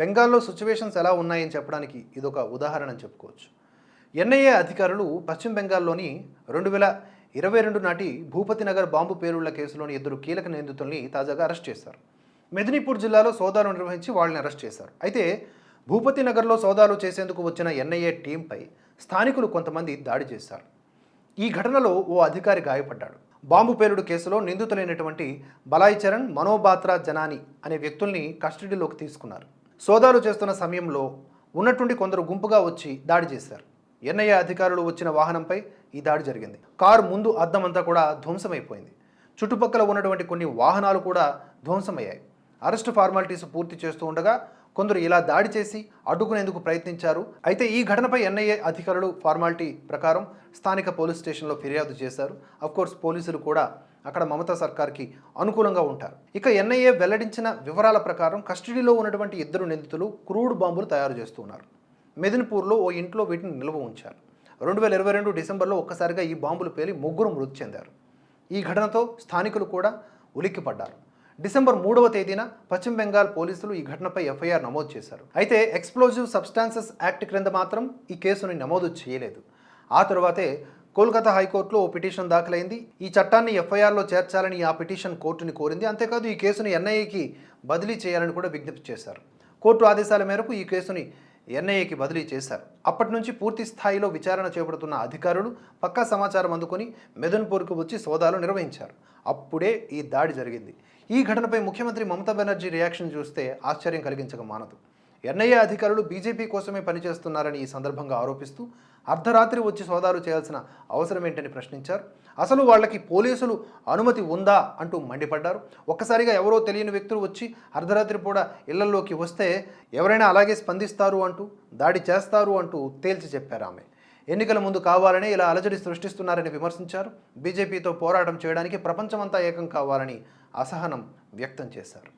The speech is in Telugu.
బెంగాల్లో సిచ్యువేషన్స్ ఎలా ఉన్నాయని చెప్పడానికి ఇదొక ఉదాహరణ అని చెప్పుకోవచ్చు. ఎన్ఐఏ అధికారులు పశ్చిమ బెంగాల్లోని రెండు వేల ఇరవై రెండు నాటి భూపతి నగర్ బాంబు పేలుళ్ళ కేసులోని ఇద్దరు కీలక నిందితుల్ని తాజాగా అరెస్ట్ చేశారు. మెదినీపూర్ జిల్లాలో సోదాలు నిర్వహించి వాళ్ళని అరెస్ట్ చేశారు. అయితే భూపతి నగర్లో సోదాలు చేసేందుకు వచ్చిన ఎన్ఐఏ టీంపై స్థానికులు కొంతమంది దాడి చేశారు. ఈ ఘటనలో ఓ అధికారి గాయపడ్డాడు. బాంబు పేలుడు కేసులో నిందితులైనటువంటి బలాయి చరణ్ మనోబాత్రా జనాని అనే వ్యక్తుల్ని కస్టడీలోకి తీసుకున్నారు. సోదాలు చేస్తున్న సమయంలో ఉన్నట్టుండి కొందరు గుంపుగా వచ్చి దాడి చేశారు. ఎన్ఐఏ అధికారులు వచ్చిన వాహనంపై ఈ దాడి జరిగింది. కారు ముందు అద్దమంతా కూడా ధ్వంసమైపోయింది. చుట్టుపక్కల ఉన్నటువంటి కొన్ని వాహనాలు కూడా ధ్వంసమయ్యాయి. అరెస్టు ఫార్మాలిటీస్ పూర్తి చేస్తూ ఉండగా కొందరు ఇలా దాడి చేసి అడ్డుకునేందుకు ప్రయత్నించారు. అయితే ఈ ఘటనపై ఎన్ఐఏ అధికారులు ఫార్మాలిటీ ప్రకారం స్థానిక పోలీస్ స్టేషన్లో ఫిర్యాదు చేశారు. అఫ్కోర్స్ పోలీసులు కూడా అక్కడ మమతా సర్కార్కి అనుకూలంగా ఉంటారు. ఇక ఎన్ఐఏ వెల్లడించిన వివరాల ప్రకారం కస్టడీలో ఉన్నటువంటి ఇద్దరు నిందితులు క్రూడ్ బాంబులు తయారు చేస్తున్నారు. మెదిన్పూర్లో ఓ ఇంట్లో వీటిని నిల్వ ఉంచారు. రెండు వేల ఇరవై రెండు డిసెంబర్లో ఒక్కసారిగా ఈ బాంబులు పేలి ముగ్గురు మృతి చెందారు. ఈ ఘటనతో స్థానికులు కూడా ఉలిక్కిపడ్డారు. డిసెంబర్ మూడవ తేదీన పశ్చిమ బెంగాల్ పోలీసులు ఈ ఘటనపై ఎఫ్ఐఆర్ నమోదు చేశారు. అయితే ఎక్స్ప్లోజివ్ సబ్స్టాన్సెస్ యాక్ట్ క్రింద మాత్రం ఈ కేసుని నమోదు చేయలేదు. ఆ తర్వాతే కోల్కతా హైకోర్టులో ఓ పిటిషన్ దాఖలైంది. ఈ చట్టాన్ని ఎఫ్ఐఆర్లో చేర్చాలని ఆ పిటిషన్ కోర్టుని కోరింది. అంతేకాదు ఈ కేసుని ఎన్ఐఏకి బదిలీ చేయాలని కూడా విజ్ఞప్తి చేశారు. కోర్టు ఆదేశాల మేరకు ఈ కేసుని ఎన్ఐఏకి బదిలీ చేశారు. అప్పటి నుంచి పూర్తి స్థాయిలో విచారణ చేపడుతున్న అధికారులు పక్కా సమాచారం అందుకుని మెదన్పూర్కు వచ్చి సోదాలు నిర్వహించారు. అప్పుడే ఈ దాడి జరిగింది. ఈ ఘటనపై ముఖ్యమంత్రి మమతా బెనర్జీ రియాక్షన్ చూస్తే ఆశ్చర్యం కలిగించక మానదు. ఎన్ఐఏ అధికారులు బీజేపీ కోసమే పనిచేస్తున్నారని ఈ సందర్భంగా ఆరోపిస్తూ అర్ధరాత్రి వచ్చి సోదాలు చేయాల్సిన అవసరం ఏంటని ప్రశ్నించారు. అసలు వాళ్ళకి పోలీసులు అనుమతి ఉందా అంటూ మండిపడ్డారు. ఒక్కసారిగా ఎవరో తెలియని వ్యక్తులు వచ్చి అర్ధరాత్రి పూట ఇళ్ళలోకి వస్తే ఎవరైనా అలాగే స్పందిస్తారు అంటూ దాడి చేస్తారు అంటూ తేల్చి చెప్పారు ఆమె. ఎన్నికల ముందు కావాలని ఇలా అలజడి సృష్టిస్తున్నారని విమర్శించారు. బీజేపీతో పోరాటం చేయడానికి ప్రపంచమంతా ఏకం కావాలని అసహనం వ్యక్తం చేశారు.